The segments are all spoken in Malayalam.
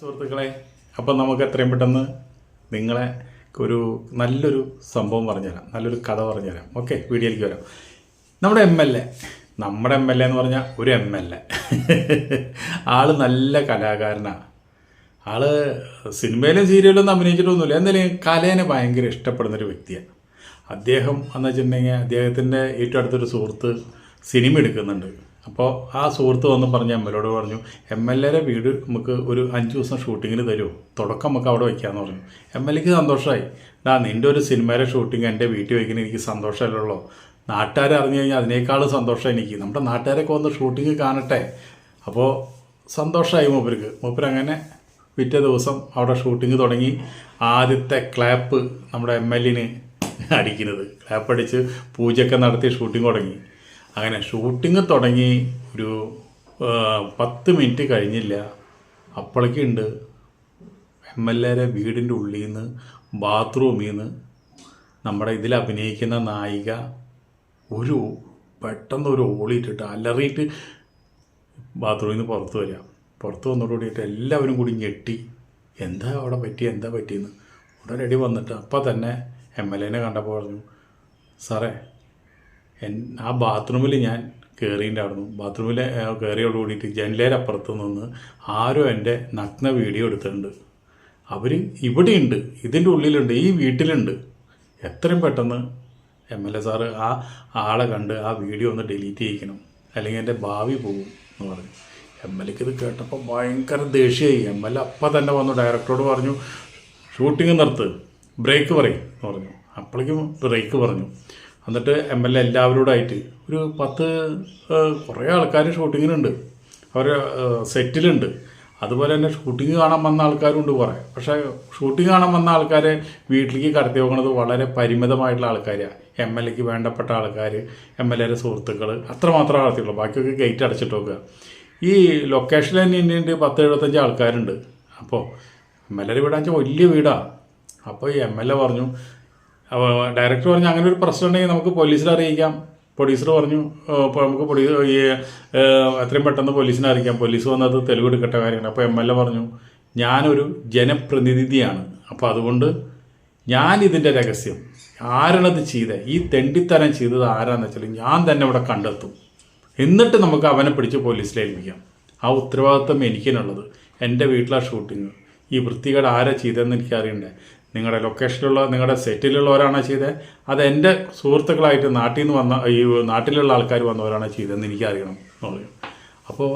സുഹൃത്തുക്കളെ അപ്പം നമുക്ക് എത്രയും പെട്ടെന്ന് നിങ്ങളെ ഒരു നല്ലൊരു സംഭവം പറഞ്ഞുതരാം. നല്ലൊരു കഥ പറഞ്ഞുതരാം. ഓക്കെ വീഡിയോയിലേക്ക് വരാം. നമ്മുടെ എം എൽ എ നമ്മുടെ എം എൽ എ എന്ന് പറഞ്ഞാൽ ഒരു എം എൽ എ. ആൾ നല്ല കലാകാരനാണ് ആൾ സിനിമയിലും സീരിയലൊന്നും അഭിനയിച്ചിട്ടൊന്നുമില്ല. എന്നാലും കലേനെ ഭയങ്കര ഇഷ്ടപ്പെടുന്നൊരു വ്യക്തിയാണ് അദ്ദേഹം എന്ന് വെച്ചിട്ടുണ്ടെങ്കിൽ അദ്ദേഹത്തിന്റെ ഏറ്റവും അടുത്തൊരു സുഹൃത്ത് സിനിമ എടുക്കുന്നുണ്ട്. അപ്പോൾ ആ സുഹൃത്ത് വന്ന് പറഞ്ഞ് എം എൽ പറഞ്ഞു എം എൽ എയുടെ വീട് നമുക്ക് ഒരു അഞ്ച് ദിവസം ഷൂട്ടിങ്ങിന് തരുമോ തുടക്കം നമുക്ക് അവിടെ വയ്ക്കാമെന്ന് പറഞ്ഞു. എം എൽ എക്ക് സന്തോഷമായി ഡാ നിന്റെ ഒരു സിനിമയുടെ ഷൂട്ടിങ് എന്റെ വീട്ടിൽ വയ്ക്കുന്ന എനിക്ക് സന്തോഷമല്ലല്ലോ നാട്ടുകാരെ അറിഞ്ഞു കഴിഞ്ഞാൽ അതിനേക്കാളും സന്തോഷം എനിക്ക്. നമ്മുടെ നാട്ടുകാരൊക്കെ വന്ന് ഷൂട്ടിങ് കാണട്ടെ. അപ്പോൾ സന്തോഷമായി മൂപ്പർക്ക്. മൂപ്പർ അങ്ങനെ പിറ്റേ ദിവസം അവിടെ ഷൂട്ടിങ് തുടങ്ങി. ആദ്യത്തെ ക്ലാപ്പ് നമ്മുടെ എം എൽ അടിക്കുന്നത്. ക്ലാപ്പ് അടിച്ച് പൂജയൊക്കെ നടത്തി ഷൂട്ടിംഗ് തുടങ്ങി. അങ്ങനെ ഷൂട്ടിങ് തുടങ്ങി ഒരു പത്ത് മിനിറ്റ് കഴിഞ്ഞില്ല. അപ്പോഴേക്കുണ്ട് എം എൽ എയുടെ വീടിന്റെ ഉള്ളിൽ നിന്ന് ബാത്റൂമിൽ നിന്ന് നമ്മുടെ ഇതിൽ അഭിനയിക്കുന്ന നായിക ഒരു പെട്ടെന്ന് ഒരു ഓളിയിട്ടിട്ട് അലറിയിട്ട് ബാത്റൂമിൽ നിന്ന് പുറത്ത് വരിക. പുറത്ത് വന്നതോടുകൂടിയിട്ട് എല്ലാവരും കൂടി ഞെട്ടി. എന്താ അവിടെ പറ്റി എന്താ പറ്റിയെന്ന്. ഉടനടി വന്നിട്ട് അപ്പം തന്നെ എം എൽ എനെ കണ്ടപ്പോൾ പറഞ്ഞു സാറേ ആ ബാത്റൂമിൽ ഞാൻ കയറിയിട്ടുണ്ടായിരുന്നു ബാത്റൂമിൽ കയറിയോട് കൂടിയിട്ട് ജനലേര അപ്പുറത്ത് നിന്ന് ആരോ എന്റെ നഗ്ന വീഡിയോ എടുത്തിട്ടുണ്ട്. അവർ ഇവിടെയുണ്ട് ഇതിന്റെ ഉള്ളിലുണ്ട് ഈ വീട്ടിലുണ്ട്. എത്രയും പെട്ടെന്ന് എം എൽ എ സാറ് ആ ആളെ കണ്ട് ആ വീഡിയോ ഒന്ന് ഡിലീറ്റ് ചെയ്യിക്കണം. അല്ലെങ്കിൽ എന്റെ ഭാവി പോകും എന്ന് പറഞ്ഞു. എം എൽ എക്ക് ഇത് കേട്ടപ്പോൾ ഭയങ്കര ദേഷ്യമായി. എം എൽ എ അപ്പം തന്നെ വന്നു ഡയറക്ടറോട് പറഞ്ഞു ഷൂട്ടിംഗ് നിർത്ത് ബ്രേക്ക് പറയും എന്ന് പറഞ്ഞു. അപ്പോഴേക്കും ബ്രേക്ക് പറഞ്ഞു. എന്നിട്ട് എം എൽ എ എല്ലാവരോടായിട്ട് ഒരു പത്ത് കുറേ ആൾക്കാർ ഷൂട്ടിങ്ങിനുണ്ട് അവർ സെറ്റിലുണ്ട് അതുപോലെ തന്നെ ഷൂട്ടിംഗ് കാണാൻ വന്ന ആൾക്കാരും ഉണ്ട് കുറേ. പക്ഷേ ഷൂട്ടിംഗ് കാണാൻ വന്ന ആൾക്കാരെ വീട്ടിലേക്ക് കടത്തി പോകുന്നത് വളരെ പരിമിതമായിട്ടുള്ള ആൾക്കാരാണ് എം എൽ എക്ക് വേണ്ടപ്പെട്ട ആൾക്കാർ എം എൽ എയുടെ സുഹൃത്തുക്കൾ അത്രമാത്രം കടത്തിയുള്ളൂ ബാക്കിയൊക്കെ ഗേറ്റ് അടച്ചിട്ട് വെക്കുക. ഈ ലൊക്കേഷനിൽ തന്നെ ഇനിയുണ്ട് പത്ത് എഴുപത്തഞ്ച് ആൾക്കാരുണ്ട്. അപ്പോൾ എം എൽ എ വീടാന്ന് വെച്ചാൽ വലിയ വീടാണ് അപ്പോൾ ഈ എം എൽ എ പറഞ്ഞു അപ്പോൾ ഡയറക്ടർ പറഞ്ഞു അങ്ങനെ ഒരു പ്രശ്നം ഉണ്ടെങ്കിൽ നമുക്ക് പോലീസിൽ അറിയിക്കാം. പ്രൊഡ്യൂസർ പറഞ്ഞു "ഏഹ് ഇപ്പോൾ നമുക്ക് പോലീസ് ഈ എത്രയും പെട്ടെന്ന് പോലീസിനെ അറിയിക്കാം. പോലീസ് വന്നത് തെളിവെടുക്കട്ടെ കാര്യമാണ്. അപ്പോൾ എം എൽ എ പറഞ്ഞു ഞാനൊരു ജനപ്രതിനിധിയാണ്. അപ്പോൾ അതുകൊണ്ട് ഞാൻ ഇതിന്റെ രഹസ്യം. ആരാണത് ചെയ്ത? ഈ തെണ്ടിത്തരം ചെയ്തത് ആരാന്ന് വെച്ചാൽ ഞാൻ തന്നെ ഇവിടെ കണ്ടെത്തും. എന്നിട്ട് നമുക്ക് അവനെ പിടിച്ച് പോലീസിൽ ഏൽപ്പിക്കാം. ആ ഉത്തരവാദിത്വം എനിക്കിനുള്ളത് എന്റെ വീട്ടിലെ ഷൂട്ടിങ് ഈ വൃത്തികേട് ആരാ ചെയ്തതെന്ന് എനിക്കറിയണ്ടേ? നിങ്ങളുടെ ലൊക്കേഷനിലുള്ള നിങ്ങളുടെ സെറ്റിലുള്ളവരാണോ ചെയ്തത് അത് എന്റെ സുഹൃത്തുക്കളായിട്ട് നാട്ടിൽ നിന്ന് വന്ന ഈ നാട്ടിലുള്ള ആൾക്കാർ വന്നവരാണോ ചെയ്തതെന്ന് എനിക്കറിയണം എന്ന് പറയും അപ്പോൾ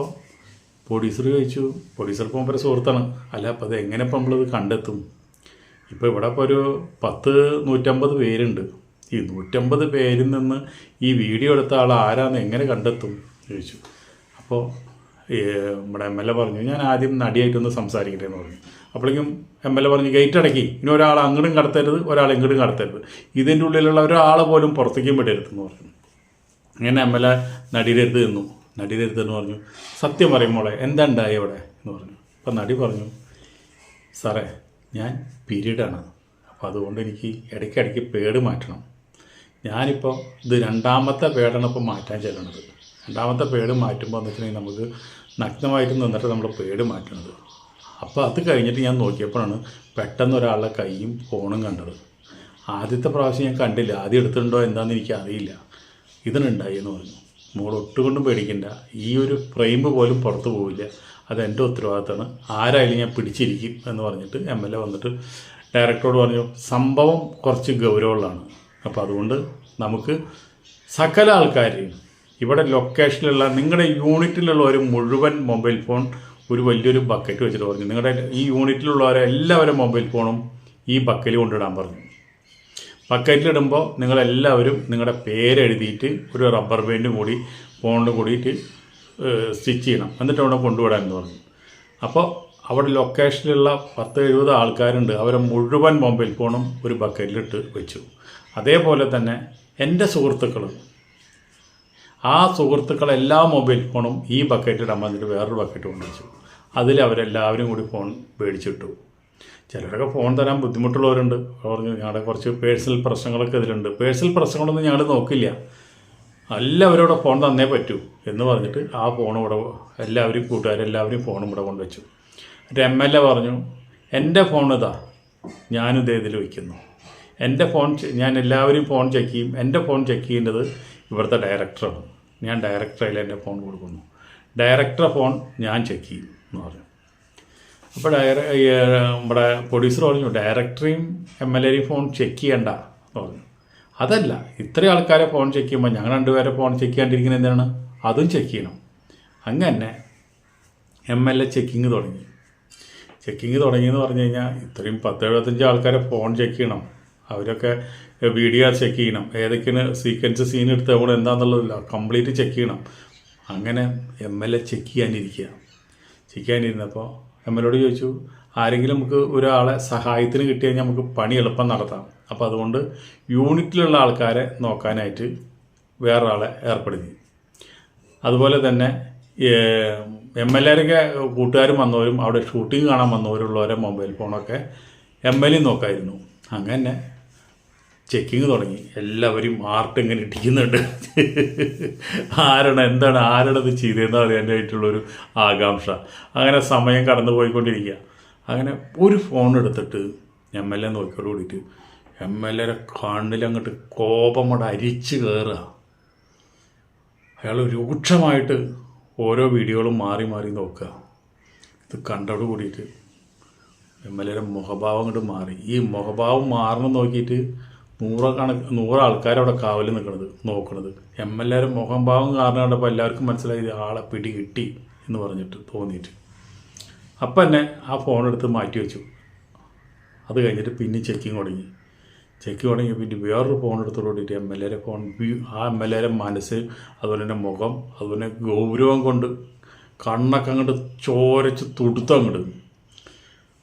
പോലീസർ ചോദിച്ചു പോലീസർ പോകുമ്പോൾ സുഹൃത്താണ്. അല്ല അപ്പോൾ അത് എങ്ങനെ ഇപ്പം നമ്മളിത് കണ്ടെത്തും? ഇപ്പോൾ ഇവിടെ ഇപ്പോൾ ഒരു പത്ത് നൂറ്റമ്പത് പേരുണ്ട്. ഈ നൂറ്റമ്പത് പേരിൽ നിന്ന് ഈ വീഡിയോ എടുത്ത ആൾ ആരാന്ന് എങ്ങനെ കണ്ടെത്തും? ചോദിച്ചു. അപ്പോൾ നമ്മുടെ എം എൽ എ പറഞ്ഞു ഞാൻ ആദ്യം നടിയായിട്ടൊന്ന് സംസാരിക്കട്ടെ എന്ന് പറഞ്ഞു. അപ്പോഴേക്കും എം എൽ എ പറഞ്ഞു ഗേറ്റ് അടക്കി. ഇനി ഒരാൾ അങ്ങോട്ടും കടത്തരുത് ഒരാൾ ഇങ്ങോട്ടും കടത്തരുത്. ഇതിന്റെ ഉള്ളിലുള്ള ഒരാൾ പോലും പുറത്തേക്കും വിടരുതെന്ന് പറഞ്ഞു. അങ്ങനെ എം എൽ എ നടിയുടെ എന്നു നടിയുടെ എന്ന് പറഞ്ഞു സത്യം പറയും മോളെ എന്താ ഉണ്ടായി അവിടെ എന്ന് പറഞ്ഞു. അപ്പം നടി പറഞ്ഞു സാറേ ഞാൻ പീരീഡാണ്. അപ്പോൾ അതുകൊണ്ട് എനിക്ക് ഇടയ്ക്കിടയ്ക്ക് പേട് മാറ്റണം. ഞാനിപ്പോൾ ഇത് രണ്ടാമത്തെ പേടാണ് ഇപ്പോൾ മാറ്റാൻ ചെല്ലണത് രണ്ടാമത്തെ പേട് മാറ്റുമ്പോൾ എന്ന് വെച്ചിട്ടുണ്ടെങ്കിൽ നമുക്ക് നഗ്നമായിട്ട് നിന്നിട്ട് നമ്മൾ പേട് മാറ്റണത്. അപ്പോൾ അത് കഴിഞ്ഞിട്ട് ഞാൻ നോക്കിയപ്പോഴാണ് പെട്ടെന്ന് ഒരാളുടെ കൈയും ഫോണും കണ്ടത്. ആദ്യത്തെ പ്രാവശ്യം ഞാൻ കണ്ടില്ല. ആദ്യം എടുത്തിട്ടുണ്ടോ എന്താണെന്ന് എനിക്ക് അറിയില്ല. ഇതിനുണ്ടായി എന്ന് പറഞ്ഞു. മോൾ ഒട്ടുകൊണ്ടും പേടിക്കണ്ട. ഈ ഒരു ഫ്രെയിം പോലും പുറത്തു പോവില്ല. അത് എന്റെ ഉത്തരവാദിത്തമാണ്. ആരായാലും ഞാൻ പിടിച്ചിരിക്കും എന്ന് പറഞ്ഞിട്ട് എം എൽ എ വന്നിട്ട് ഡയറക്ടറോട് പറഞ്ഞു സംഭവം കുറച്ച് ഗൗരവമുള്ളതാണ്. അപ്പോൾ അതുകൊണ്ട് നമുക്ക് സകല ആൾക്കാരെയും ഇവിടെ ലൊക്കേഷനിലുള്ള നിങ്ങളുടെ യൂണിറ്റിലുള്ള ഒരു മുഴുവൻ മൊബൈൽ ഫോൺ ഒരു വലിയൊരു ബക്കറ്റ് വെച്ചിട്ട് പറഞ്ഞു. നിങ്ങളുടെ ഈ യൂണിറ്റിലുള്ളവരെ എല്ലാവരും മൊബൈൽ ഫോണും ഈ ബക്കറ്റിൽ കൊണ്ടിടാൻ പറഞ്ഞു. ബക്കറ്റിലിടുമ്പോൾ നിങ്ങളെല്ലാവരും നിങ്ങളുടെ പേരെഴുതിയിട്ട് ഒരു റബ്ബർ ബാൻഡും കൂടി ഫോണിൽ കൂടിയിട്ട് സ്റ്റിച്ച് ചെയ്യണം. എന്നിട്ട് അവിടെ കൊണ്ടുവിടാൻ എന്ന് പറഞ്ഞു. അപ്പോൾ അവിടെ ലൊക്കേഷനിലുള്ള പത്ത് എഴുപത് ആൾക്കാരുണ്ട്. അവരെ മുഴുവൻ മൊബൈൽ ഫോണും ഒരു ബക്കറ്റിലിട്ട് വെച്ചു. അതേപോലെ തന്നെ എന്റെ സുഹൃത്തുക്കൾ ആ സുഹൃത്തുക്കളെല്ലാ മൊബൈൽ ഫോണും ഈ ബക്കറ്റിടാൻ വന്നിട്ട് വേറൊരു ബക്കറ്റ് കൊണ്ടുവച്ചു. അതിൽ അവരെല്ലാവരും കൂടി ഫോൺ മേടിച്ചിട്ടു. ചിലരൊക്കെ ഫോൺ തരാൻ ബുദ്ധിമുട്ടുള്ളവരുണ്ട്. പറഞ്ഞു ഞങ്ങളുടെ കുറച്ച് പേഴ്സണൽ പ്രശ്നങ്ങളൊക്കെ ഇതിലുണ്ട്. പേഴ്സണൽ പ്രശ്നങ്ങളൊന്നും ഞങ്ങൾ നോക്കില്ല. എല്ലാവരോടെ ഫോൺ തന്നേ പറ്റൂ. എന്ന് പറഞ്ഞിട്ട് ആ ഫോൺ ഇവിടെ എല്ലാവരും കൂട്ടുകാരെല്ലാവരും ഫോണും ഇവിടെ കൊണ്ടുവച്ചു. എ പറഞ്ഞു എന്റെ ഫോൺ ഇതാ. ഞാനിത് ഇതിൽ വയ്ക്കുന്നു എന്റെ ഫോൺ ഞാൻ എല്ലാവരും ഫോൺ ചെക്ക് ചെയ്യും. എന്റെ ഫോൺ ചെക്ക് ചെയ്യേണ്ടത് ഇവിടുത്തെ ഡയറക്ടറാണ്. ഞാൻ ഡയറക്ടറിൽ എന്റെ ഫോൺ കൊടുക്കുന്നു. ഡയറക്ടറെ ഫോൺ ഞാൻ ചെക്ക് ചെയ്യും. എന്ന് പറഞ്ഞു. അപ്പോൾ ഡയറ നമ്മുടെ പ്രൊഡ്യൂസർ പറഞ്ഞു ഡയറക്ടറെയും എം എൽ എയും ഫോൺ ചെക്ക് ചെയ്യണ്ട എന്ന് പറഞ്ഞു. അതല്ല ഇത്രയും ആൾക്കാരെ ഫോൺ ചെക്ക് ചെയ്യുമ്പോൾ ഞങ്ങൾ രണ്ടുപേരെ ഫോൺ ചെക്ക് ചെയ്യാണ്ടിരിക്കുന്നത് എന്താണ് അതും ചെക്ക് ചെയ്യണം. അങ്ങനെ എം എൽ എ ചെക്കിങ് തുടങ്ങി. ചെക്കിങ് തുടങ്ങിയെന്ന് പറഞ്ഞു കഴിഞ്ഞാൽ ഇത്രയും പത്ത് എഴുപത്തഞ്ച് ആൾക്കാരെ ഫോൺ ചെക്ക് ചെയ്യണം. അവരൊക്കെ വീഡിയോ ചെക്ക് ചെയ്യണം. ഏതൊക്കെയാണ് സീക്വൻസ് സീൻ എടുത്ത് അവിടെ എന്താണെന്നുള്ളതില്ല കംപ്ലീറ്റ് ചെക്ക് ചെയ്യണം. അങ്ങനെ എം എൽ എ ചെക്ക് ചെയ്യാനിരിക്കുക ചെക്ക് ചെയ്യാനിരുന്നപ്പോൾ എം എൽ ചോദിച്ചു ആരെങ്കിലും നമുക്ക് ഒരാളെ സഹായത്തിന് കിട്ടി കഴിഞ്ഞാൽ നമുക്ക് പണി എളുപ്പം നടത്താം. അപ്പോൾ അതുകൊണ്ട് യൂണിറ്റിലുള്ള ആൾക്കാരെ നോക്കാനായിട്ട് വേറൊരാളെ ഏർപ്പെടുത്തി. അതുപോലെ തന്നെ എം എൽ എരൊക്കെ കൂട്ടുകാരും വന്നവരും അവിടെ ഷൂട്ടിംഗ് കാണാൻ വന്നവരുള്ളവരെ മൊബൈൽ ഫോണൊക്കെ എം എൽ നോക്കായിരുന്നു. അങ്ങനെ ചെക്കിങ് തുടങ്ങി. എല്ലാവരും ആർട്ട് ഇങ്ങനെ ഇടിക്കുന്നുണ്ട്? ആരാണ് എന്താണ് ആരാണ് അത് ചെയ്തതെന്ന് അറിയാനായിട്ടുള്ളൊരു ആകാംക്ഷ. അങ്ങനെ സമയം കടന്നു പോയിക്കൊണ്ടിരിക്കുക അങ്ങനെ ഒരു ഫോൺ എടുത്തിട്ട് എം എൽ എ നോക്കിയോട് കൂടിയിട്ട് എം എൽ എയുടെ കണ്ണിലങ്ങോട്ട് കോപം കൊണ്ട് അരിച്ച് കയറുക. അയാൾ രൂക്ഷമായിട്ട് ഓരോ വീഡിയോകളും മാറി മാറി നോക്കുക. ഇത് കണ്ടോട് കൂടിയിട്ട് എം എൽ എയുടെ മുഖഭാവം അങ്ങോട്ട് മാറി. ഈ മുഖഭാവം മാറണം നോക്കിയിട്ട് നൂറ് കണക്ക് നൂറ് ആൾക്കാർ അവിടെ കാവൽ നിൽക്കണത് നോക്കണത്. എം എൽ മുഖം ഭാവം കാരണം കണ്ടപ്പോൾ എല്ലാവർക്കും മനസ്സിലായി ആളെ പിടി കിട്ടി എന്ന് പറഞ്ഞിട്ട് തോന്നിയിട്ട്. അപ്പം തന്നെ ആ ഫോൺ എടുത്ത് മാറ്റി വെച്ചു. അത് കഴിഞ്ഞിട്ട് പിന്നെ ചെക്കിങ് തുടങ്ങി. ചെക്ക് തുടങ്ങി പിന്നെ വേറൊരു ഫോൺ എടുത്തോണ്ടിട്ട് എം എൽ എയുടെ ഫോൺ ആ എം എൽ എയുടെ മനസ്സ് അതുപോലെ തന്നെ മുഖം അതുപോലെ ഗൗരവം കൊണ്ട് കണ്ണൊക്കെ അങ്ങോട്ട് ചോരച്ച് തുടുത്ത്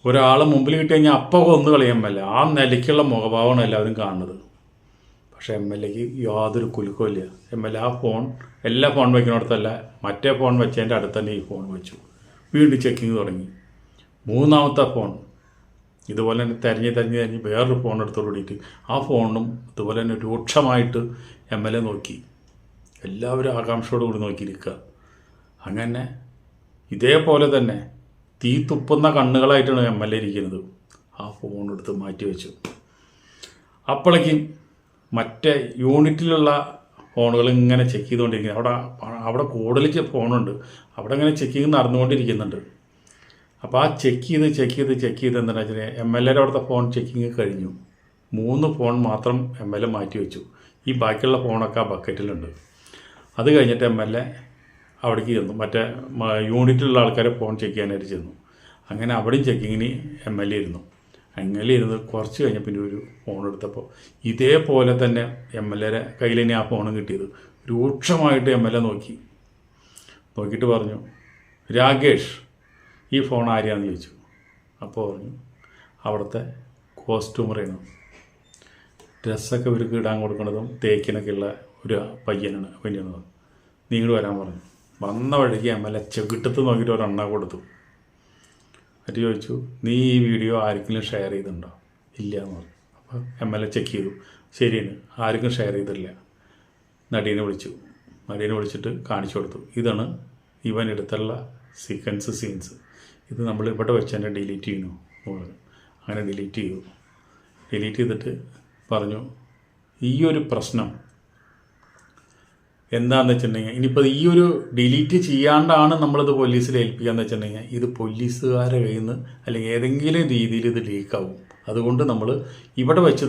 ഒരാളെ മുമ്പിൽ കിട്ടി കഴിഞ്ഞാൽ അപ്പം കൊന്നു എ ആ നിലയ്ക്കുള്ള മുഖഭാവമാണ് എല്ലാവരും കാണുന്നത്. പക്ഷേ എം എൽ എക്ക് യാതൊരു കുലുക്കമില്ല എം എൽ എ ആ ഫോൺ എല്ലാ ഫോൺ വയ്ക്കുന്നിടത്തല്ല മറ്റേ ഫോൺ വെച്ചതിന്റെ അടുത്ത് തന്നെ ഈ ഫോൺ വെച്ചു. വീണ്ടും ചെക്കിങ് തുടങ്ങി. മൂന്നാമത്തെ ഫോൺ ഇതുപോലെ തന്നെ തിരഞ്ഞ് തിരഞ്ഞ് തിരഞ്ഞ് വേറൊരു ഫോൺ എടുത്തോടിയിട്ട് ആ ഫോണും ഇതുപോലെ തന്നെ രൂക്ഷമായിട്ട് എം എൽ എ നോക്കി. എല്ലാവരും ആകാംക്ഷയോടുകൂടി നോക്കിയിരിക്കുക. അങ്ങനെ ഇതേപോലെ തന്നെ തീ തുപ്പുന്ന കണ്ണുകളായിട്ടാണ് എം എൽ എ ഇരിക്കുന്നത്. ആ ഫോൺ എടുത്ത് മാറ്റി വെച്ചു. അപ്പോഴേക്കും മറ്റേ യൂണിറ്റിലുള്ള ഫോണുകൾ ഇങ്ങനെ ചെക്ക് ചെയ്തുകൊണ്ടിരിക്കുന്നത് അവിടെ അവിടെ കൂടുതൽ ഫോണുണ്ട് അവിടെ ഇങ്ങനെ ചെക്കിങ് നടന്നുകൊണ്ടിരിക്കുന്നുണ്ട്. അപ്പോൾ ആ ചെക്ക് ചെയ്ത് ചെക്ക് ചെയ്ത് ചെക്ക് ചെയ്ത് എന്താണെന്ന് വെച്ചാൽ എം എൽ എയുടെ അവിടുത്തെ ഫോൺ ചെക്കിങ് കഴിഞ്ഞു. മൂന്ന് ഫോൺ മാത്രം എം എൽ എ മാറ്റി വെച്ചു. ഈ ബാക്കിയുള്ള ഫോണൊക്കെ ആ ബക്കറ്റിലുണ്ട് അത് കഴിഞ്ഞിട്ട് എം എൽ എ അവിടേക്ക് ചെന്നു. മറ്റേ യൂണിറ്റിലുള്ള ആൾക്കാരെ ഫോൺ ചെക്ക് ചെയ്യാനായിട്ട് ചെന്നു. അങ്ങനെ അവിടെയും ചെക്കിങ്ങിന് എം എൽ എ ഇരുന്നു. എം എൽ എ ഇരുന്ന് കുറച്ച് കഴിഞ്ഞ പിന്നെ ഒരു ഫോൺ എടുത്തപ്പോൾ ഇതേപോലെ തന്നെ എം എൽ എയുടെ കയ്യിൽ തന്നെ ആ ഫോണും കിട്ടിയത്. രൂക്ഷമായിട്ട് എം എൽ എ നോക്കി. നോക്കിയിട്ട് പറഞ്ഞു രാകേഷ് ഈ ഫോൺ ആരെയാന്ന് ചോദിച്ചു. അപ്പോൾ പറഞ്ഞു അവിടുത്തെ കോസ്റ്റ്യൂമറാണ് ഡ്രസ്സൊക്കെ ഇവർക്ക് ഇടാൻ കൊടുക്കുന്നതും തേക്കിനൊക്കെ ഉള്ള ഒരു പയ്യനാണ് പയ്യനാണ് നിങ്ങൾ വരാൻ പറഞ്ഞു. വന്ന വഴിക്ക് എ ചെകിട്ടത്ത് നോക്കിയിട്ട് ഒരെണ്ണ കൊടുത്തു. എന്നിട്ട് ചോദിച്ചു നീ ഈ വീഡിയോ ആർക്കെങ്കിലും ഷെയർ ചെയ്തിട്ടുണ്ടോ? ഇല്ല എന്ന് പറഞ്ഞു. അപ്പോൾ എം എൽ എ ചെക്ക് ചെയ്തു. ശരിയാണ് ആർക്കും ഷെയർ ചെയ്തിട്ടില്ല. നടീനെ വിളിച്ചു. നടീനെ വിളിച്ചിട്ട് കാണിച്ചു കൊടുത്തു. ഇതാണ് ഇവൻ എടുത്തുള്ള സീക്വൻസ് സീൻസ് ഇത് നമ്മൾ ഇവിടെ വെച്ച് തന്നെ ഡിലീറ്റ് ചെയ്യുന്നു. പറഞ്ഞു അങ്ങനെ ഡിലീറ്റ് ചെയ്തു. ഡിലീറ്റ് ചെയ്തിട്ട് പറഞ്ഞു ഈ ഒരു പ്രശ്നം എന്താണെന്ന് വെച്ചിട്ടുണ്ടെങ്കിൽ ഇനിയിപ്പോൾ ഈ ഒരു ഡിലീറ്റ് ചെയ്യാണ്ടാണ് നമ്മളിത് പോലീസിൽ ഏൽപ്പിക്കാന്ന് വെച്ചിട്ടുണ്ടെങ്കിൽ ഇത് പോലീസുകാരെ കയ്യിൽ നിന്ന് അല്ലെങ്കിൽ ഏതെങ്കിലും രീതിയിൽ ഇത് ലീക്കാവും അതുകൊണ്ട് നമ്മൾ ഇവിടെ വെച്ച്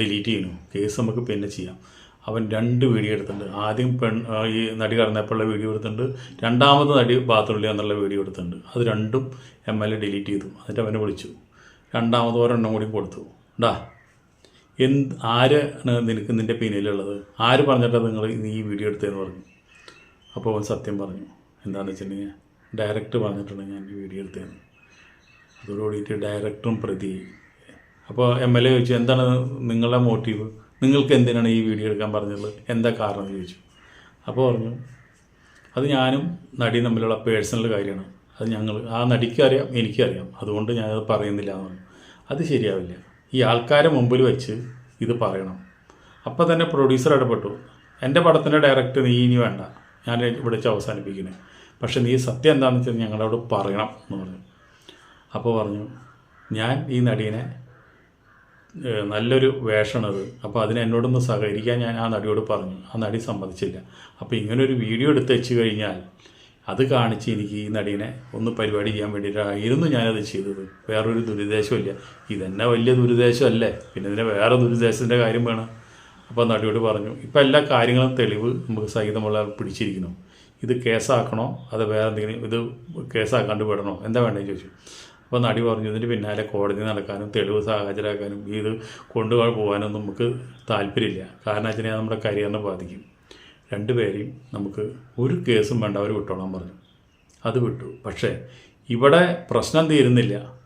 ഡിലീറ്റ് ചെയ്യുന്നു. കേസ് നമുക്ക് പിന്നെ ചെയ്യാം. അവൻ രണ്ട് വീഡിയോ എടുത്തിട്ടുണ്ട്. ആദ്യം പെൺ ഈ നടി കടന്നപ്പോഴുള്ള വീഡിയോ എടുത്തിട്ടുണ്ട്. രണ്ടാമത് നടി ബാത്റൂമിൽ എന്നുള്ള വീഡിയോ എടുത്തിട്ടുണ്ട്. അത് രണ്ടും എം എൽ എ ഡിലീറ്റ് ചെയ്തു. എന്നിട്ട് അവനെ വിളിച്ചു. രണ്ടാമത് ഒരെണ്ണം കൂടി കൊടുത്തു. ഡാ എന്ത് ആരാണ് നിനക്ക് നിന്റെ പിന്നിലുള്ളത്? ആര് പറഞ്ഞിട്ടാണ് നിങ്ങൾ നീ ഈ വീഡിയോ എടുത്തതെന്ന് പറഞ്ഞു? അപ്പോൾ അവൻ സത്യം പറഞ്ഞു. എന്താണെന്ന് വെച്ചിട്ടുണ്ടെങ്കിൽ ഡയറക്റ്റ് പറഞ്ഞിട്ടുണ്ട് ഞാൻ ഈ വീഡിയോ എടുത്തതെന്ന്. അതോടുകൂടിയിട്ട് ഡയറക്ടറും പ്രതി. അപ്പോൾ എം എൽ എ ചോദിച്ചു എന്താണ് നിങ്ങളുടെ മോട്ടീവ് നിങ്ങൾക്ക് എന്തിനാണ് ഈ വീഡിയോ എടുക്കാൻ പറഞ്ഞത്? എന്താ കാരണം? എന്ന് ചോദിച്ചു. അപ്പോൾ പറഞ്ഞു അത് ഞാനും നടി തമ്മിലുള്ള പേഴ്സണൽ കാര്യമാണ്. അത് ഞങ്ങൾ ആ നടിക്കും അറിയാം എനിക്കറിയാം. അതുകൊണ്ട് ഞാനത് പറയുന്നില്ല എന്ന് പറഞ്ഞു. അത് ശരിയാവില്ല. ഈ ആൾക്കാരെ മുമ്പിൽ വെച്ച് ഇത് പറയണം. അപ്പോൾ തന്നെ പ്രൊഡ്യൂസർ ഇടപെട്ടു. എന്റെ പടത്തിന്റെ ഡയറക്റ്റ് നീ ഇനി വേണ്ട. ഞാൻ ഇവിടെ വെച്ച് അവസാനിപ്പിക്കുന്നത് പക്ഷേ നീ സത്യം എന്താണെന്ന് വെച്ചാൽ ഞങ്ങളോട് പറയണം എന്ന് പറഞ്ഞു. അപ്പോൾ പറഞ്ഞു ഞാൻ ഈ നടീനെ നല്ലൊരു വേഷമാണത്. അപ്പോൾ അതിന് എന്നോടൊന്ന് സഹകരിക്കാൻ ഞാൻ ആ നടിയോട് പറഞ്ഞു. ആ നടി സമ്മതിച്ചില്ല. അപ്പോൾ ഇങ്ങനൊരു വീഡിയോ എടുത്ത് വെച്ച് കഴിഞ്ഞാൽ അത് കാണിച്ച് എനിക്ക് ഈ നടീനെ ഒന്ന് പരിപാടി ചെയ്യാൻ വേണ്ടിയിട്ടായിരുന്നു ഞാനത് ചെയ്തത്. വേറൊരു ദുരുദ്ദേശമില്ല ഇതന്നെ വലിയ ദുരുദ്ദേശമല്ലേ? പിന്നെ ഇതിന് വേറെ ദുരുദ്ദേശത്തിന്റെ കാര്യം വേണം. അപ്പോൾ നടിയോട് പറഞ്ഞു ഇപ്പം എല്ലാ കാര്യങ്ങളും തെളിവ് നമുക്ക് സഹിതമുള്ള പിടിച്ചിരിക്കുന്നു. ഇത് കേസാക്കണോ? അത് വേറെ എന്തെങ്കിലും ഇത് കേസാക്കാണ്ട് വിടണോ എന്താ വേണ്ടതെന്ന് ചോദിച്ചു. അപ്പോൾ നടി പറഞ്ഞു ഇതിന് പിന്നാലെ കോടതി നടക്കാനും തെളിവ് സാഹചര്യമാക്കാനും ഇത് കൊണ്ടുപോകാൻ പോകാനൊന്നും നമുക്ക് താല്പര്യമില്ല. കാരണം വെച്ചാൽ നമ്മുടെ കരിയറിനെ ബാധിക്കും. രണ്ടുപേരെയും നമുക്ക് ഒരു കേസും വേണ്ട അവർ വിട്ടോളാൻ പറഞ്ഞു. അത് വിട്ടു. പക്ഷേ ഇവിടെ പ്രശ്നം തീരുന്നില്ല.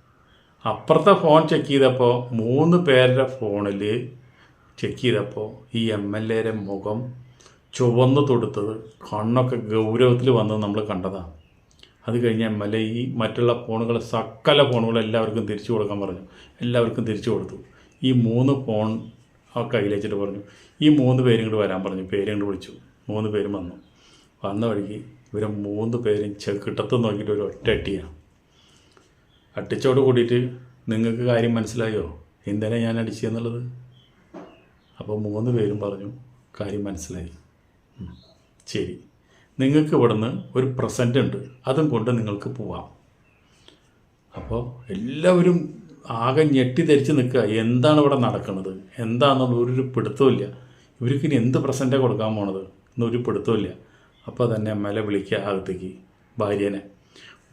അപ്പുറത്തെ ഫോൺ ചെക്ക് ചെയ്തപ്പോൾ മൂന്ന് പേരുടെ ഫോണിൽ ചെക്ക് ചെയ്തപ്പോൾ ഈ എം എൽ എയുടെ മുഖം ചുവന്ന് തൊടുത്തത് കണ്ണൊക്കെ ഗൗരവത്തിൽ വന്നത് നമ്മൾ കണ്ടതാണ് അത് കഴിഞ്ഞ് എം എൽ എ ഈ മറ്റുള്ള ഫോണുകൾ സകല ഫോണുകൾ എല്ലാവർക്കും തിരിച്ചു കൊടുക്കാൻ പറഞ്ഞു. എല്ലാവർക്കും തിരിച്ചു കൊടുത്തു. ഈ മൂന്ന് ഫോൺ ആ കയ്യിലേച്ചിട്ട് പറഞ്ഞു. ഈ മൂന്ന് പേരും കൂടി വരാൻ പറഞ്ഞു. പേരും കൂടി വിളിച്ചു. മൂന്ന് പേരും വന്നു. വന്ന വഴിക്ക് ഇവരെ മൂന്ന് പേരും ചെക്കിട്ടത്ത് നോക്കിയിട്ട് ഒരു ഒറ്റ അട്ടിയാണ്. അട്ടിച്ചോട് കൂടിയിട്ട് നിങ്ങൾക്ക് കാര്യം മനസ്സിലായോ? എന്തിനാ ഞാൻ അടിച്ചതെന്നുള്ളത് അപ്പോൾ മൂന്ന് പേരും പറഞ്ഞു കാര്യം മനസ്സിലായി. ശരി. നിങ്ങൾക്ക് ഇവിടുന്ന് ഒരു പ്രസന്റ് ഉണ്ട്. അതും കൊണ്ട് നിങ്ങൾക്ക് പോവാം. അപ്പോൾ എല്ലാവരും ആകെ ഞെട്ടി ധരിച്ച് നിൽക്കുക. എന്താണ് ഇവിടെ നടക്കുന്നത്? എന്താണെന്നുള്ള ഒരു പിടുത്തമില്ല ഇവർക്ക് ഇനി എന്ത് പ്രസന്റാണ് കൊടുക്കാൻ പോണത്? എന്നൊരു പിടുത്തമില്ല അപ്പോൾ തന്നെ എൽ വിളിക്കുക അകത്തേക്ക് ഭാര്യനെ.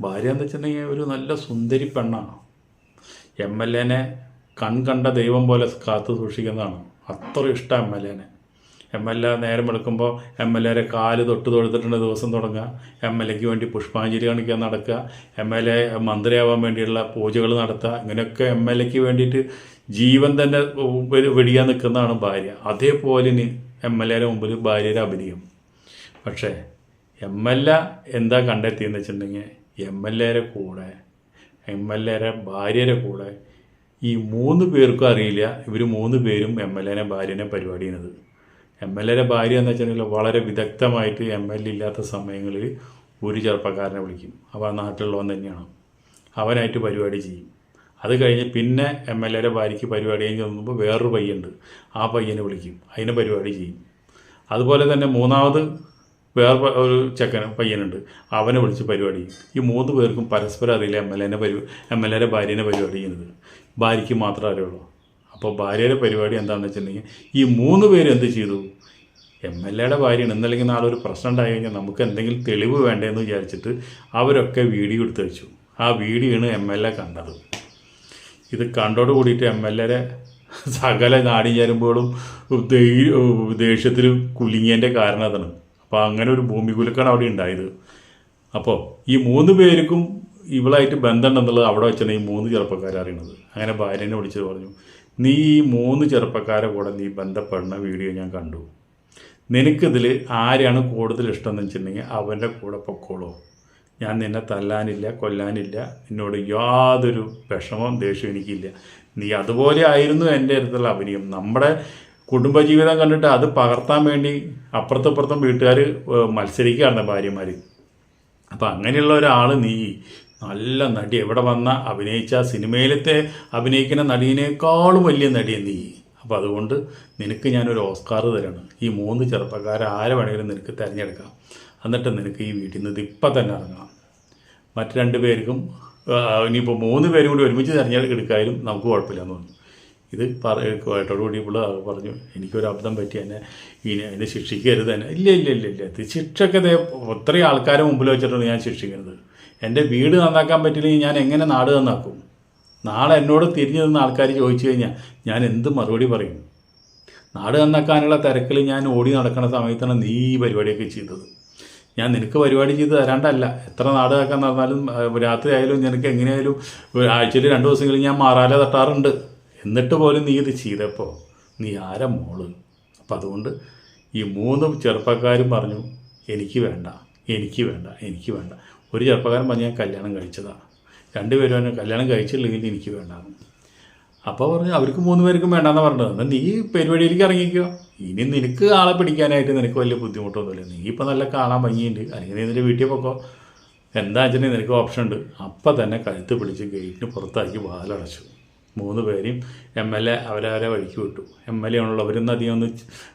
ഭാര്യ എന്ന് വെച്ചിട്ടുണ്ടെങ്കിൽ ഒരു നല്ല സുന്ദരി പെണ്ണാണ്. എം എൽ എനെ കൺകണ്ട ദൈവം പോലെ കാത്തു സൂക്ഷിക്കുന്നതാണ്. അത്ര ഇഷ്ടം എം എൽ എനെ. എം എൽ എ നേരം എടുക്കുമ്പോൾ എം എൽ എയുടെ കാൽ തൊട്ട് തൊഴുത്തിട്ടുണ്ട് ദിവസം തുടങ്ങുക. എം എൽ എക്ക് വേണ്ടി പുഷ്പാഞ്ജലി കാണിക്കാൻ നടക്കുക. എം എൽ എ മന്ത്രിയാവാൻ വേണ്ടിയുള്ള പൂജകൾ നടത്തുക. ഇങ്ങനെയൊക്കെ എം എൽ എക്ക് വേണ്ടിയിട്ട് ജീവൻ തന്നെ വെടിയാൻ നിൽക്കുന്നതാണ് ഭാര്യ. അതേപോലെ എം എൽ എയുടെ മുമ്പിൽ ഭാര്യയുടെ അഭിനയം. പക്ഷേ എം എൽ എ എന്താ കണ്ടെത്തിയെന്ന് വെച്ചിട്ടുണ്ടെങ്കിൽ എം എൽ എയുടെ കൂടെ എം എൽ എയുടെ ഭാര്യയുടെ കൂടെ ഈ മൂന്ന് പേർക്കും അറിയില്ല ഇവർ മൂന്ന് പേരും എം എൽ എനെ ഭാര്യനെ പരിപാടി ചെയ്യുന്നത് എം എൽ എയുടെ ഭാര്യ എന്ന് വെച്ചിട്ടുണ്ടെങ്കിൽ വളരെ വിദഗ്ധമായിട്ട് എം എൽ എ ഇല്ലാത്ത സമയങ്ങളിൽ ഒരു ചെറുപ്പക്കാരനെ വിളിക്കും. അവ നാട്ടിലുള്ളവൻ തന്നെയാണ്. അവനായിട്ട് പരിപാടി ചെയ്യും. അത് കഴിഞ്ഞ് പിന്നെ എം എൽ എയുടെ ഭാര്യയ്ക്ക് പരിപാടി കഴിഞ്ഞ് തോന്നുമ്പോൾ വേറൊരു പയ്യുണ്ട് ആ പയ്യനെ വിളിക്കും. അതിന് പരിപാടി ചെയ്യും. അതുപോലെ തന്നെ മൂന്നാമത് വേറെ ഒരു ചെക്കൻ പയ്യനുണ്ട്. അവനെ വിളിച്ച് പരിപാടി ഈ മൂന്ന് പേർക്കും പരസ്പരം അറിയില്ല എം എൽ എനെ പരി എം എൽ എയുടെ ഭാര്യനെ പരിപാടി ചെയ്യുന്നത്. ഭാര്യയ്ക്ക് മാത്രമേ അറിയുള്ളൂ. അപ്പോൾ ഭാര്യയുടെ പരിപാടി എന്താണെന്ന് വെച്ചിട്ടുണ്ടെങ്കിൽ ഈ മൂന്ന് പേര് എന്ത് ചെയ്തു? എം എൽ എയുടെ ഭാര്യയാണ്. ഇന്നല്ലെങ്കിൽ നാളെ ഒരു പ്രശ്നം ഉണ്ടായി കഴിഞ്ഞാൽ നമുക്ക് എന്തെങ്കിലും തെളിവ് വേണ്ടതെന്ന് വിചാരിച്ചിട്ട് അവരൊക്കെ വീഡിയോ എടുത്ത് വെച്ചു. ആ വീഡിയോ ആണ് എം എൽ എ കണ്ടത്. ഇത് കണ്ടോട് കൂടിയിട്ട് എം എൽ എയുടെ സകല നാടിഞ്ഞരുമ്പോഴും ദേഷ്യത്തിൽ കുലുങ്ങിയതിന്റെ കാരണം അതാണ്. അപ്പോൾ അങ്ങനെ ഒരു ഭൂമി കുലുക്കാണ് അവിടെ ഉണ്ടായത്. അപ്പോൾ ഈ മൂന്ന് പേർക്കും ഇവളായിട്ട് ബന്ധമുണ്ടെന്നുള്ളത് അവിടെ വെച്ചാണ് ഈ മൂന്ന് ചെറുപ്പക്കാരെ അറിയണത്. അങ്ങനെ ഭാര്യനെ വിളിച്ചത് പറഞ്ഞു നീ ഈ മൂന്ന് ചെറുപ്പക്കാരെ കൂടെ നീ ബന്ധപ്പെടുന്ന വീഡിയോ ഞാൻ കണ്ടു. നിനക്കിതിൽ ആരെയാണ് കൂടുതൽ ഇഷ്ടം എന്ന് വെച്ചിട്ടുണ്ടെങ്കിൽ അവന്റെ കൂടെ പൊക്കോളൂ. ഞാൻ നിന്നെ തല്ലാനില്ല കൊല്ലാനില്ല. എന്നോട് യാതൊരു വിഷമവും ദേഷ്യവും എനിക്കില്ല. നീ അതുപോലെ ആയിരുന്നു എന്റെ അടുത്തുള്ള അഭിനയം. നമ്മുടെ കുടുംബജീവിതം കണ്ടിട്ട് അത് പകർത്താൻ വേണ്ടി അപ്പുറത്തും ഇപ്പുറത്തും വീട്ടുകാർ മത്സരിക്കുകയാണ് ഭാര്യമാർ അപ്പം അങ്ങനെയുള്ള ഒരാൾ നീ. നല്ല നടി. എവിടെ വന്ന അഭിനയിച്ച സിനിമയിലത്തെ അഭിനയിക്കുന്ന നടീനേക്കാളും വലിയ നടിയെ നീ. അപ്പോൾ അതുകൊണ്ട് നിനക്ക് ഞാനൊരു ഓസ്കാർ തരാണ്. ഈ മൂന്ന് ചെറുപ്പക്കാരെ ആരെ വേണമെങ്കിലും നിനക്ക് തിരഞ്ഞെടുക്കാം. എന്നിട്ട് നിനക്ക് ഈ വീട്ടിൽ നിന്ന് ഇപ്പം തന്നെ ഇറങ്ങാം. മറ്റ് രണ്ട് പേർക്കും ഇനിയിപ്പോൾ മൂന്ന് പേരും കൂടി ഒരുമിച്ച് തിരഞ്ഞെടുക്കാനും നമുക്ക് കുഴപ്പമില്ലെന്ന് പറഞ്ഞു. ഇത് പറയോട് ഇപ്പോൾ പറഞ്ഞു എനിക്കൊരു അബദ്ധം പറ്റി എന്നെ ഇനി എന്നെ ശിക്ഷിക്കരുത് തന്നെ ഇല്ല ഇല്ല ഇല്ല ഇല്ല. ഇത് ശിക്ഷയൊക്കെ ദേ ഇത്രയും ആൾക്കാരെ മുമ്പിൽ വെച്ചിട്ടാണ് ഞാൻ ശിക്ഷിക്കുന്നത്. എന്റെ വീട് നന്നാക്കാൻ പറ്റില്ലെങ്കിൽ ഞാൻ എങ്ങനെ നാട് നന്നാക്കും? നാളെ എന്നോട് തിരിഞ്ഞു നിന്ന് ആൾക്കാർ ചോദിച്ചു കഴിഞ്ഞാൽ ഞാൻ എന്ത് മറുപടി പറയും? നാട് നന്നാക്കാനുള്ള തിരക്കിൽ ഞാൻ ഓടി നടക്കുന്ന സമയത്താണ് നീ ഈ പരിപാടിയൊക്കെ ചെയ്തത്. ഞാൻ നിനക്ക് പരിപാടി ചെയ്ത് തരാണ്ടല്ല. എത്ര നാട് നന്നാക്കാൻ നടന്നാലും രാത്രി ആയാലും നിനക്ക് എങ്ങനെയായാലും ആഴ്ചയിൽ രണ്ട് ദിവസമെങ്കിലും ഞാൻ മാറാല തട്ടാറുണ്ട്. എന്നിട്ട് പോലും നീ ഇത് ചെയ്തപ്പോൾ നീ ആരാ മോൾ? അപ്പം അതുകൊണ്ട് ഈ മൂന്ന് ചെറുപ്പക്കാരും പറഞ്ഞു എനിക്ക് വേണ്ട എനിക്ക് വേണ്ട എനിക്ക് വേണ്ട. ഒരു ചെറുപ്പക്കാരൻ പറഞ്ഞ് ഞാൻ കല്യാണം കഴിച്ചതാണ് രണ്ടുപേരും പറഞ്ഞു കല്യാണം കഴിച്ചില്ലെങ്കിൽ എനിക്ക് വേണ്ടാന്ന്. അപ്പോൾ പറഞ്ഞു അവർക്ക് മൂന്ന് പേർക്കും വേണ്ടാന്ന് പറഞ്ഞത്. എന്നാൽ നീ പരിപാടിയിലേക്ക് ഇറങ്ങിക്കോ. ഇനി നിനക്ക് ആളെ പിടിക്കാനായിട്ട് നിനക്ക് വലിയ ബുദ്ധിമുട്ടൊന്നുമില്ല. നീ ഇപ്പോൾ നല്ല കാണാൻ ഭംഗിയുണ്ട്. അല്ലെങ്കിൽ നീ നിന്റെ വീട്ടിൽ പൊക്കോ. എന്താ വെച്ചിട്ടുണ്ടെങ്കിൽ നിനക്ക് ഓപ്ഷൻ ഉണ്ട്. അപ്പം തന്നെ കഴുത്ത് പിടിച്ച് ഗേറ്റിന് പുറത്താക്കി വാലടച്ചു. മൂന്ന് പേരെയും എം എൽ എ അവരവരെ വഴിക്ക് വിട്ടു. എം എൽ എ ആണല്ലോ. അവരൊന്നും അധികം ഒന്ന്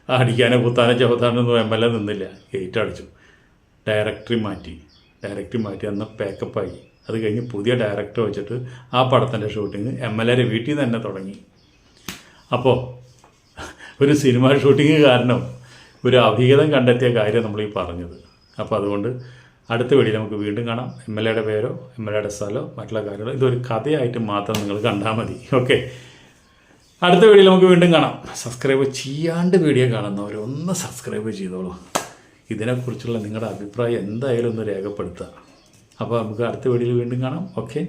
അടിക്കാനോ കുത്താനോ ചവിത്താനൊന്നും എം എൽ എ നിന്നില്ല. ഗേറ്റ് അടച്ചു. ഡയറക്ടറി മാറ്റി. ഡയറക്ടറി മാറ്റി അന്ന് പാക്കപ്പായി അത് കഴിഞ്ഞ് പുതിയ ഡയറക്ടർ വെച്ചിട്ട് ആ പടത്തിന്റെ ഷൂട്ടിങ് എം എൽ എയുടെ വീട്ടിൽ നിന്ന് തന്നെ തുടങ്ങി. അപ്പോൾ ഒരു സിനിമ ഷൂട്ടിങ് കാരണം ഒരു അഭിഗതം കണ്ടെത്തിയ കാര്യം നമ്മൾ ഈ പറഞ്ഞത്. അപ്പോൾ അതുകൊണ്ട് അടുത്ത വീഡിയോ നമുക്ക് വീണ്ടും കാണാം. എം എൽ എയുടെ പേരോ എം എൽ എയുടെ സ്ഥലമോ മറ്റുള്ള കാര്യങ്ങളോ ഇതൊരു കഥയായിട്ട് മാത്രം നിങ്ങൾ കണ്ടാൽ മതി. ഓക്കെ. അടുത്ത വീഡിയോ നമുക്ക് വീണ്ടും കാണാം. സബ്സ്ക്രൈബ് ചെയ്യാണ്ട് വീഡിയോ കാണുന്നവർ ഒന്ന് സബ്സ്ക്രൈബ് ചെയ്തോളൂ. ഇതിനെക്കുറിച്ചുള്ള നിങ്ങളുടെ അഭിപ്രായം എന്തായാലും ഒന്ന് രേഖപ്പെടുത്തുക. അപ്പോൾ നമുക്ക് അടുത്ത വീഡിയോയിൽ വീണ്ടും കാണാം. ഓക്കെ.